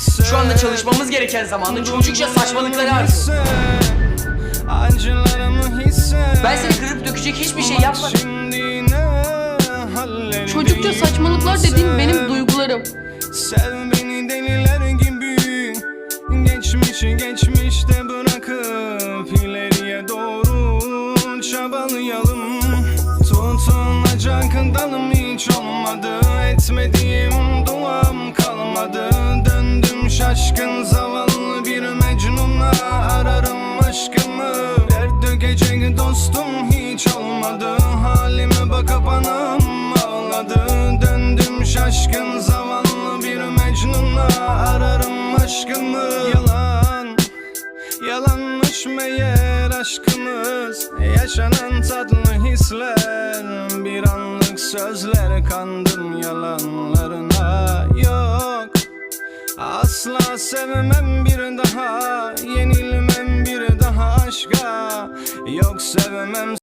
Şu anda çalışmamız gereken zamanda çocukça saçmalıkları hisset Ben seni kırıp dökecek hiçbir şey yapmadım. Çocukça saçmalıklar dediğim benim duygularım. Sev beni deliler gibi. Geçmişi geçmişte bırakıp ileriye doğru çabalayalım. Tutunacak dalım hiç olmadı Etmediğim Şaşkın zavallı bir mecnuna Ararım aşkımı. Dert dökecek dostum hiç olmadı. Halime bakıp anam ağladı. Döndüm şaşkın zavallı bir mecnuna Ararım aşkımı. Yalan Yalanmış meğer aşkımız. Yaşanan tatlı hisler Bir anlık sözler kandım yalanlarına Asla sevmem bir daha Yenilmem bir daha aşka. Yok sevmem